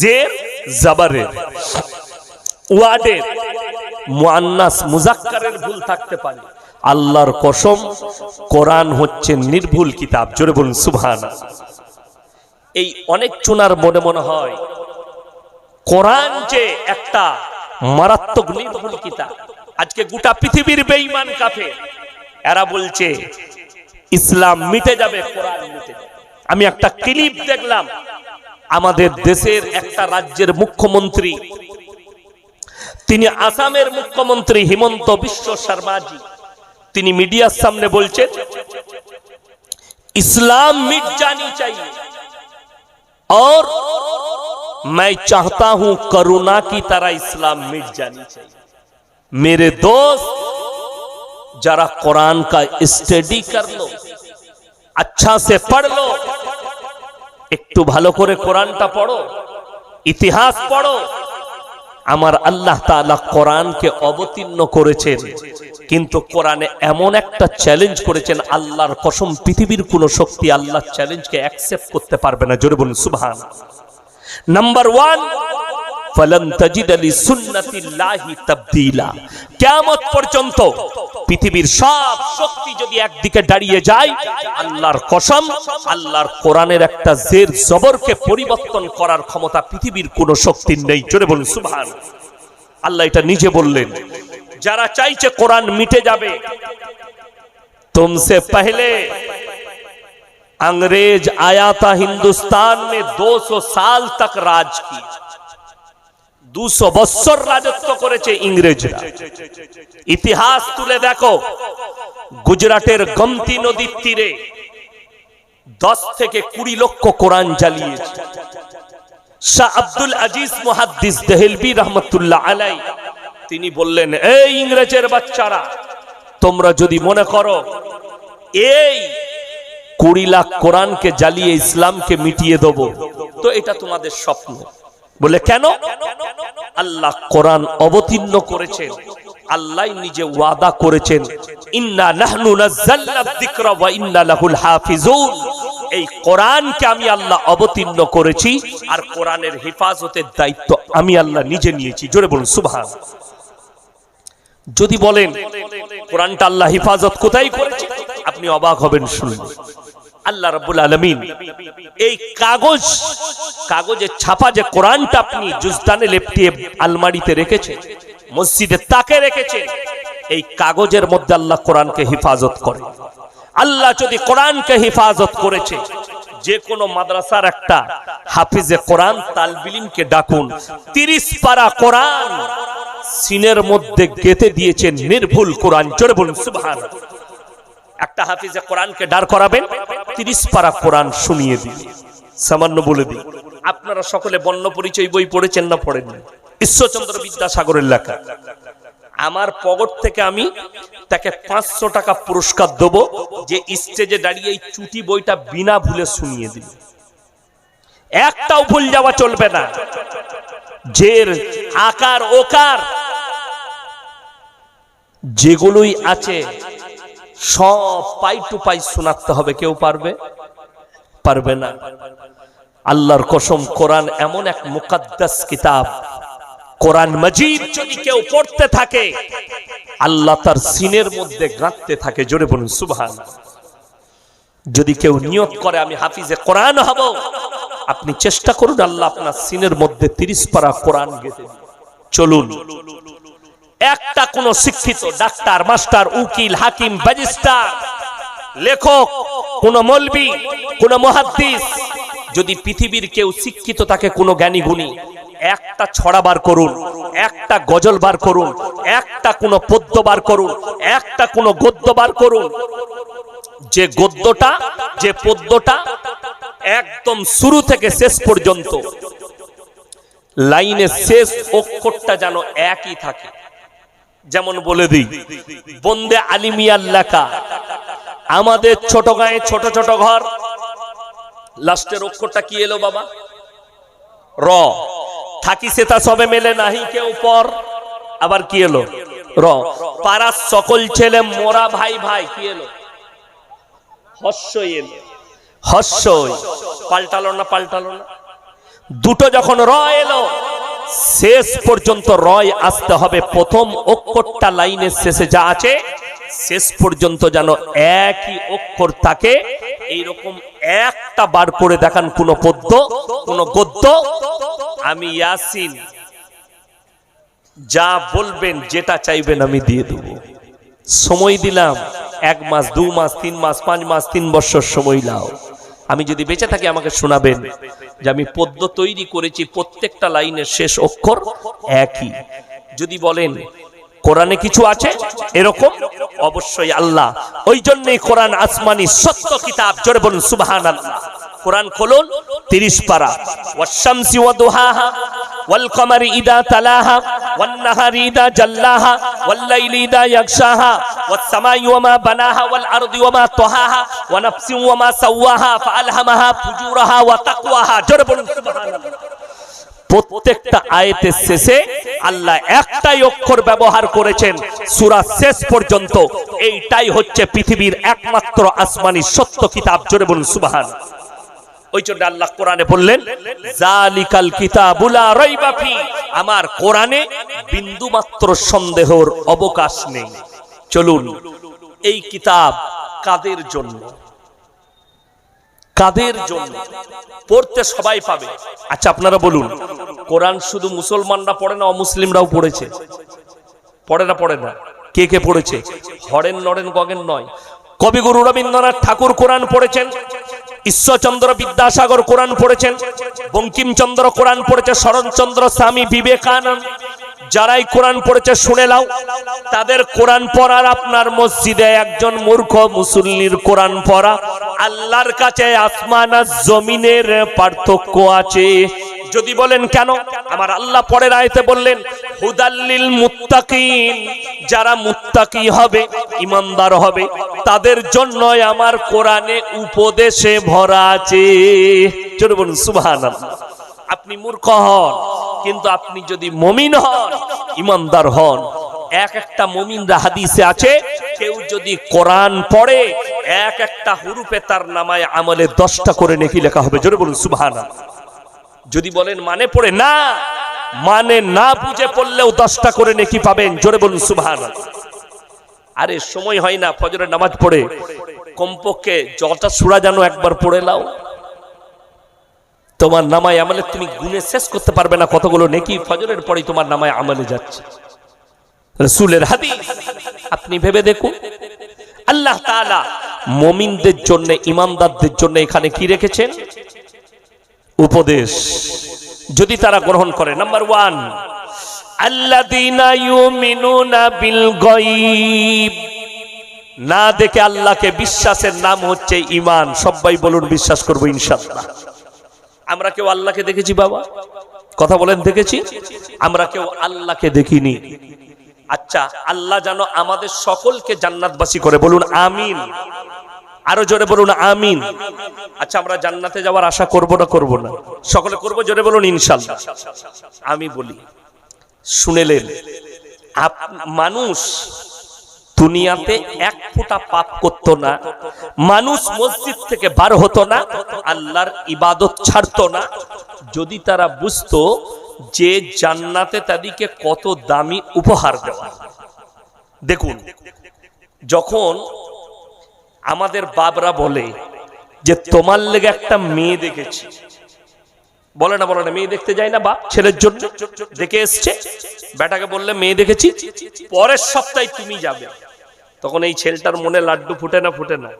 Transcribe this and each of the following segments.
জের জাবারের ওয়ার্ডের মুআন্নাস মুজাক্কারের ভুল থাকতে পারে। আল্লাহর কসম, কোরআন হচ্ছে নির্ভুল কিতাব। জোরে বলুন, সুবহানাল্লাহ। এই অনেক চুনার মনে মনে হয়, কোরআন যে একটা মারাত্মক নির্ভুল কিতাব, আজকে গোটা পৃথিবীর বেঈমান কাফে এরা বলছে, ইসলাম মিটে যাবে, কোরআন মিটে যাবে। আমি একটা ক্লিপ দেখলাম আমাদের দেশের একটা রাজ্যের মুখ্যমন্ত্রী তিনি আসামের মুখ্যমন্ত্রী হিমন্ত বিশ্ব শর্মাজি তিনি মিডিয়ার সামনে বলছেন ইসলাম मिट जानी चाहिए और मैं चाहता हूं करुणा की तरह इस्लाम मिट जानी चाहिए मेरे दोस्त जरा कुरान का स्टडी कर लो अच्छा से पढ़ लो একটু ভালো করে কোরআনটা পড়ো, ইতিহাস পড়ো। আমার আল্লাহ তালা কোরআনকে অবতীর্ণ করেছেন, কিন্তু কোরআনে এমন একটা চ্যালেঞ্জ করেছেন, আল্লাহর কসম পৃথিবীর কোন শক্তি আল্লাহ চ্যালেঞ্জকে অ্যাকসেপ্ট করতে পারবে না। জোরে বলুন সুবহান নাম্বার ওয়ান ফলন তাজিদ আলী সুন্নতিল্লাহি তাবদীলা কিয়ামত পর্যন্ত পৃথিবীর সব শক্তি যদি একদিকে দাঁড়িয়ে যায় আল্লাহর কসম আল্লাহর কোরআনের একটা জের জবরকে পরিবর্তন করার ক্ষমতা পৃথিবীর কোনো শক্তির নেই জোরে বলুন সুবহান আল্লাহ এটা নিজে বললেন যারা চাইছে কোরআন মিটে যাবে তুমসে পহলে अंग्रेज आया था हिंदुस्तान में 200 साल तक राज की দুশো বৎসর রাজত্ব করেছে ইংরেজরা। ইতিহাস তুলে দেখো, গুজরাটের গমতি নদীর তীরে দশ থেকে কুড়ি লক্ষ কোরআন জ্বালিয়েছে। শাহ আব্দুল আজিজ মুহাদ্দিস দেহেলবি রহমতুল্লাহ আলাই, তিনি বললেন, এই ইংরেজের বাচ্চারা, তোমরা যদি মনে করো, এই কুড়ি লাখ কোরআনকে জ্বালিয়ে ইসলামকে মিটিয়ে দেবো, তো এটা তোমাদের স্বপ্ন। বলে, কেন? আল্লাহ কোরআন অবতীর্ণ করেছেন। আল্লাহ নিজে ওয়াদা করেছেন, ইন্না নাহনু নাযালনা যিকরা ওয়া ইন্না লাহুল হাফিজুন। এই কোরআনকে আমি আল্লাহ অবতীর্ণ করেছি, আর কোরআনের হেফাজতের দায়িত্ব আমি আল্লাহ নিজে নিয়েছি। জোরে বলুন, সুবহান। যদি বলেন, কোরআনটা আল্লাহ হেফাজত কোথায় করেছে? আপনি অবাক হবেন শুনলে আল্লাহ রাব্বুল আলামিন, এই কাগজ, কাগজে ছাপা যে কোরআনটা আপনি জুজদানে লেপটিয়ে আলমারিতে রেখেছেন, মসজিদে তাকে রেখেছেন, এই কাগজের মধ্যে আল্লাহ কোরআনকে হেফাজত করে। আল্লাহ যদি কোরআনকে হেফাজত করেছে, যে কোনো মাদ্রাসার একটা হাফিজে কোরআন তালবিলিমকে ডাকুন, তিরিশ পারা কোরআন সিনের মধ্যে গেতে দিয়েছেন নির্ভুল কোরআন, জোরে বলুন সুবহান একটা হাফিজে কোরআনকে দাঁড় করাবেন, তিরিশ পারা কোরআন শুনিয়ে দিন। সামান্য বলে দিই আপনারা সকলে বন্য পরিচয় বই পড়েছেন না পড়েননি? ঈশ্বরচন্দ্র বিদ্যাসাগরের লেখা। আমার পগট থেকে আমি তাকে পাঁচশো টাকা পুরস্কার দেব যে স্টেজে দাঁড়িয়ে এই চুটি বইটা বিনা ভুলে শুনিয়ে দিল একটাও ভুল যাওয়া চলবে না। জের, আকার, ওকার যেগুলোই আছে সব পাই টু পাই শোনাতে হবে, কেউ পারবে? পারবে না। আল্লাহর কসম, কোরআন এমন এক মুকাদ্দাস কিতাব। কোরআন মজিদ যদি কেউ পড়তে থাকে, আল্লাহ তার সিনের মধ্যে গাঁথতে থাকে, জোরে বলুন সুবহান যদি কেউ নিয়ত করে, আমি হাফিজে কোরআন হব, আপনি চেষ্টা করুন আল্লাহ আপনার সিনের মধ্যে তিরিশ পারা কোরআন গেতে চলুন একটা কোন শিক্ষিত ডাক্তার, মাস্টার, উকিল, হাকিম, ব্যারিস্টার, লেখক, কোন মলবি, কোন মহাদ্দিস, যদি পৃথিবীর কেউ শিক্ষিত থাকে কোনো জ্ঞানী গুণী, একটা ছড়া বার করুন, একটা গজল বার করুন, একটা কোন পদ্য বার করুন, একটা কোন গদ্য বার করুন, যে গদ্যটা, যে পদ্যটা একদম শুরু থেকে শেষ পর্যন্ত, লাইনের শেষ অক্ষরটা যেন একই থাকে। যেমন বলে দিই, বন্দে আলিমিয়ার লেখা। আমাদের ছোট গায়ে ছোট ছোট ঘর। লাস্টের অক্ষরটা কি এলো বাবা? র। থাকি সেটা সবে মেলে নাহি কেউ পর। আবার কি এলো? র। পাড়ার সকল ছেলে মোরা ভাই ভাই, কি এলো? হস্য এলো। হস্যই পাল্টালো না পাল্টালো না? দুটো যখন র এলো শেষ পর্যন্ত রয় আসতে হবে। প্রথম অক্ষরটা লাইনের শেষে যা আছে, শেষ পর্যন্ত যেন একই অক্ষর থাকে। এইরকম একটা বার করে দেখান কোন পদ্য, কোন গদ্য। আমি ইয়াসিন, যা বলবেন যেটা চাইবেন আমি দিয়ে দেব। সময় দিলাম, এক মাস, দু মাস, তিন মাস, পাঁচ মাস, তিন বছর সময় লাও আমি যদি বেঁচে থাকি, আমাকে শোনাবেন যে আমি পদ্য তৈরি করেছি, প্রত্যেকটা লাইনের শেষ অক্ষর একই। যদি বলেন, কোরআনে কিছু আছে? এরকম? অবশ্যই আল্লাহ। ওই জন্যই কোরআন আসমানি সত্য কিতাব, জোরে বলুন সুবাহ কোরআন খোলন, তিরিশ পারা। ওয়া ওয়াল কমারি ইদা তালাহা, ওয়ান নাহারি ইদা জাল্লাহা, ওয়াল লাইলি ইদা ইয়াগশাহা, ওয়াস সামাই ওয়া মা বানাহা, ওয়াল আরদি ওয়া মা তাহাহা, ওয়া নাফসিন ওয়া মা সাওয়াহা ফাআলহামাহা ফুজুরাহা ওয়া তাকওয়াহা। জোরে বলুন, সুবহানাল্লাহ। প্রত্যেকটা আয়াতের শেষে আল্লাহ একটাই অক্ষর ব্যবহার করেছেন, সূরা শেষ পর্যন্ত। এইটাই হচ্ছে পৃথিবীর একমাত্র আসমানি সত্য কিতাব। জোরে বলুন সুবহান ওই জন্য আল্লাহ কোরআনে বললেন, জালিকাল কিতাবুলা রাইবা ফি। আমার কোরআনে বিন্দু মাত্র সন্দেহর অবকাশ নেই। চলুন, এই কিতাব কাদের জন্য? কাদের জন্য? পড়তে সবাই পাবে। আচ্ছা আপনারা বলুন, কোরআন শুধু মুসলমানরা পড়ে না, অমুসলিমরাও পড়েছে? পড়ে না পড়ে না? কে কে পড়েছে? হরেন নরেন গগেন নয়। কবিগুরু রবীন্দ্রনাথ ঠাকুর কোরআন পড়েছেন? ঈশ্বরচন্দ্র বিদ্যাসাগর কোরআন পড়েছেন, বঙ্কিমচন্দ্র কোরআন পড়েছে শরণচন্দ্র স্বামী বিবেকানন্দ। যারাই কোরআন পড়েছে, শুনে নাও। তাদের কোরআন পড়ার আপনার মসজিদে একজন মূর্খ মুসল্লির কোরআন পড়া। আল্লাহর কাছে আসমান আর জমিনের পার্থক্য আছে। যদি বলেন কেন? আমার আল্লাহ পরের আয়তে বললেন হুদাল্লিল মুত্তাকিন, যারা মুত্তাকি হবে, ইমানদার হবে, তাদের জন্যই আমার কোরআনে উপদেশে ভরা আছে। চলে বলুন, সুবহানাল্লাহ। আপনি মূর্খ হন, কিন্তু আপনি যদি মমিন হন, ইমানদার হন, এক একটা মমিনরা হাদিসে আছে, কেউ যদি কোরআন পড়ে, এক একটা হুরুপে তার নামায় আমলে দশটা করে নেকি লেখা হবে। জোরে বলুন, সুবহানাল্লাহ। যদি বলেন মানে পড়ে না মানে না বুঝে পড়লেও দশটা করে নেকি পাবেন। জোরে বলুন সুবহান আরে, সময় হয় না, ফজরের নামাজ পড়ে। কমপক্ষে জলটা সুরা জানো একবার পড়ে লাও তোমার নামায় আমলে তুমি গুনে শেষ করতে পারবে না কতগুলো নেকি, ফজরের পরেই তোমার নামায় আমলে যাচ্ছে। রসুলের হাদিস, আপনি ভেবে দেখুন। আল্লাহ তাআলা মমিনদের জন্য, ইমানদারদের জন্য এখানে কি রেখেছেন? উপদেশ। যদি তারা গ্রহণ করে। নাম্বার ওয়ান না দেখে আল্লাহকে বিশ্বাসের নাম হচ্ছে ইমান সবাই বলুন, বিশ্বাস করব ইনশাআল্লাহ। আমরা কেউ আল্লাহকে দেখেছি বাবা? কথা বলেন, দেখেছি? আমরা কেউ আল্লাহকে দেখিনি। আচ্ছা আল্লাহ যেন আমাদের সকলকে জান্নাতবাসী করে। বলুন, আমিন। আরও জোরে বলুন, আমিন। আচ্ছা আমরা জান্নাতে যাওয়ার আশা করব না করব না? সকলে করব, জোরে বলুন, ইনশাল্লাহ। আমি বলি, শুনেলেন মানুষ দুনিয়াতে এক ফোঁটা পাপ করতো না, মানুষ মসজিদ থেকে বার হতো না, আল্লাহর ইবাদত ছাড়তো না। যদি তারা বুঝতো যে জান্নাতে তাদেরকে কত দামি উপহার দেওয়া। দেখুন, যখন আমাদের বাবরা বলে যে তোমার লেগে একটা মেয়ে দেখেছি। বলে না বলে না, মেয়ে দেখতে যায় না বাপ, ছেলের জন্য দেখে এসছে। বেটাকে বললে, মেয়ে দেখেছি, পরের সপ্তাহে তুমি যাবে। তখন এই ছেলেটার মনে লাড্ডু ফুটে না ফুটে না।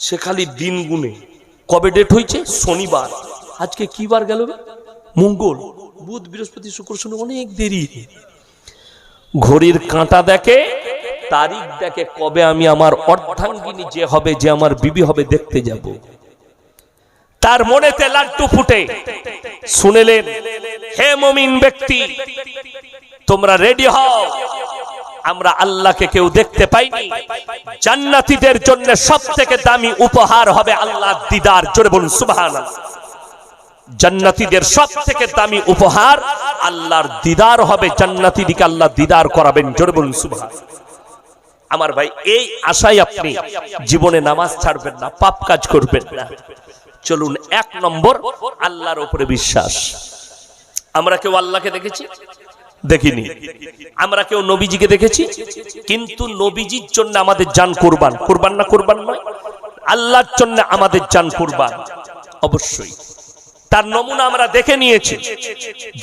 সে খালি দিন গুনে, কবে ডেট হয়েছে? শনিবার। আজকে কি বার গেল? মঙ্গল, বুধ, বৃহস্পতি, শুক্র, শনি, অনেক দেরি। ঘড়ির কাঁটা দেখে তারিখ দেখে কবে আমি আমার অর্ধাঙ্গিনী যে হবে, যে আমার বিবি হবে, দেখতে যাব। তার মনেতে লাড্ডু ফুটে। শুনেলেন, হে মমিন ব্যক্তি, তোমরা রেডি হও। আমরা আল্লাহকে কেউ দেখতে পাইনি। জান্নাতীদের জন্য সব থেকে দামি উপহার হবে আল্লাহ দিদার। জোরে বলুন, সুবহানাল্লাহ। জান্নাতীদের সব থেকে দামি উপহার আল্লাহর দিদার হবে। জান্নাতীদিকে আল্লাহ দিদার করাবেন। জোরে বলুন সুবহান আমার ভাই, এই আশায় আপনি জীবনে নামাজ ছাড়বেন না, পাপ কাজ করবেন না। চলুন এক নম্বর, আল্লাহর উপরে বিশ্বাস। আমরা কেউ আল্লাহকে দেখেছি? দেখিনি। আমরা কেউ নবীজিকে দেখেছি? কিন্তু নবীজির জন্য আমাদের জান কোরবান। কোরবান না কোরবান নয়, আল্লাহর জন্য আমাদের জান কোরবান। অবশ্যই। তার নমুনা আমরা দেখে নিয়েছি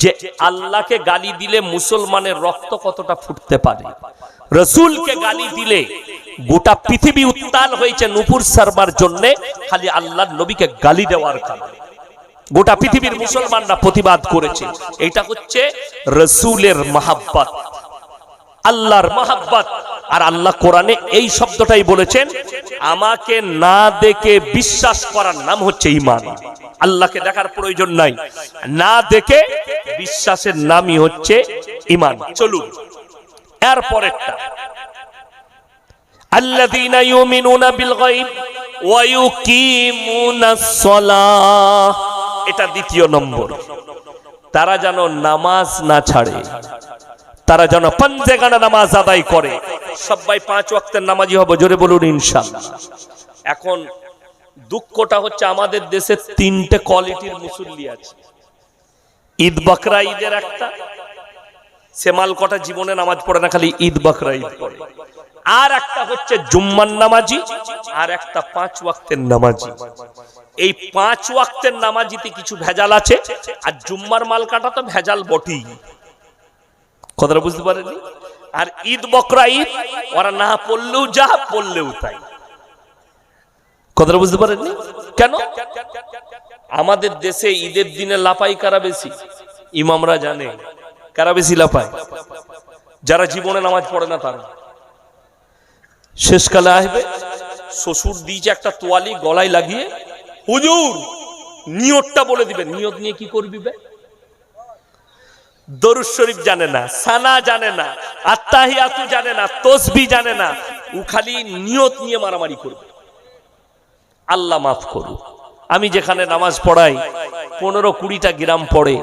যে আল্লাহকে গালি দিলে মুসলমানের রক্ত কতটা ফুটতে পারে। রসুলকে গালি দিলে গোটা পৃথিবী উত্তাল হয়েছে নুপুর সারবার জন্য, খালি আল্লাহর নবীকে গালি দেওয়ার কারণে। গোটা পৃথিবীর মুসলমানরা প্রতিবাদ করেছে, এটা হচ্ছে রসুলের মাহাব্বাত। আল্লাহর মাহাব্বাত। আর আল্লাহ কোরআনে এই শব্দটাই বলেছেন, আমাকে না দেখে বিশ্বাস করার নাম হচ্ছে ইমান আল্লাহকে দেখার প্রয়োজন নাই। না দেখে বিশ্বাসের নামই হচ্ছে ইমান চলুন এরপর একটা ইউমিনুনা বিল গায়ব ওয়া এটা দ্বিতীয় নম্বর। তারা যেন নামাজ না ছাড়ে, তারা যেন পঞ্জেগানা নামাজ আদায় করে সবাই পাঁচ ওয়াক্তের নামাজি হবে, জোরে বলুন ইনশাআল্লাহ এখন দুঃখটা হচ্ছে আমাদের দেশে তিনটে কোয়ালিটির মুসল্লি আছে। ঈদ বকরা ঈদের একটা, সে মাল কটা জীবনে নামাজ পড়ে না, খালি ঈদ বকরা ঈদ পড়ে। আর একটা হচ্ছে জুম্মান নামাজি, আর একটা পাঁচ ওয়াক্তের নামাজি। এই পাঁচ ওয়াক্তের নামাজিতে কিছু ভেজাল আছে, আর জুম্মার মাল কাটা তো ভেজাল বটেই। কথাটা বুঝতে পারেনি আর ঈদ বকরা ঈদ, ওরা না পড়লেও যা, পড়লেও তাই। কথাটা বুঝতে পারেননি? কেন? আমাদের দেশে ঈদের দিনে লাপাই কারা বেশি? ইমামরা জানে। কারা বেশি লাপায় যারা জীবনে নামাজ পড়ে না তারা। শেষকালে আসবে, শ্বশুর দিয়েছে একটা তোয়ালি গলায় লাগিয়ে, হুজুর, নিয়তটা বলে দিবেন নিয়ত নিয়ে কি করবি বে? দরুদ শরীফ জানে না, সানা জানে না আত্মাহিয়াতু জানে না, তসবি জানে না, ও খালি নিয়ত নিয়ে মারামারি করবে। আল্লাহ মাফ করুক। আমি যেখানে নামাজ পড়াই, পনেরো কুড়িটা গ্রাম পড়ে,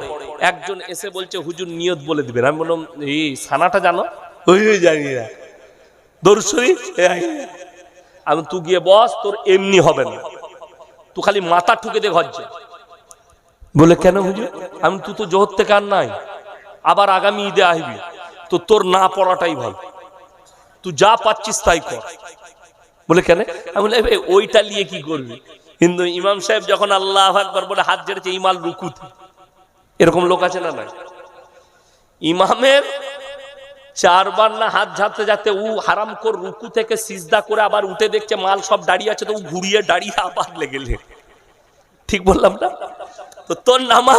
একজন এসে বলছে, হুজুর, নিয়ত বলে দিবেন। আমি বললাম, এই সানাটা জানো? ওই জানি না। দরুদ শরীফ? আমি তুই গিয়ে বস, তোর এমনি হবে না। তুই খালি মাথা ঠুকে দে ঘরছে বলে, কেন হুজুর? আমি তুই তো জোহর থেকে আর নাই। আবার আগামী ঈদে আসবি। তো তোর না পড়াটাই ভালো। তুই যা পাচ্ছিস তাই কর। বলে কেন? আমি বলে "এ, ওইটা নিয়ে কি করবি? কিন্তু ইমাম সাহেব যখন আল্লাহ আকবার বলে হাত জেড়েছে ইমাল রুকুতে। এরকম লোক আছে না নাই? ইমামের চারবার না হাত ঝাড়তে যাতে ও হারাম কর রুকু থেকে সিজদা করে আবার উঠে দেখছে মাল সব দাঁড়িয়ে আছে তো ও ঘুরিয়ে দাঁড়িয়ে আবার লেগেলে ঠিক বললাম না? তো তোর নামাজ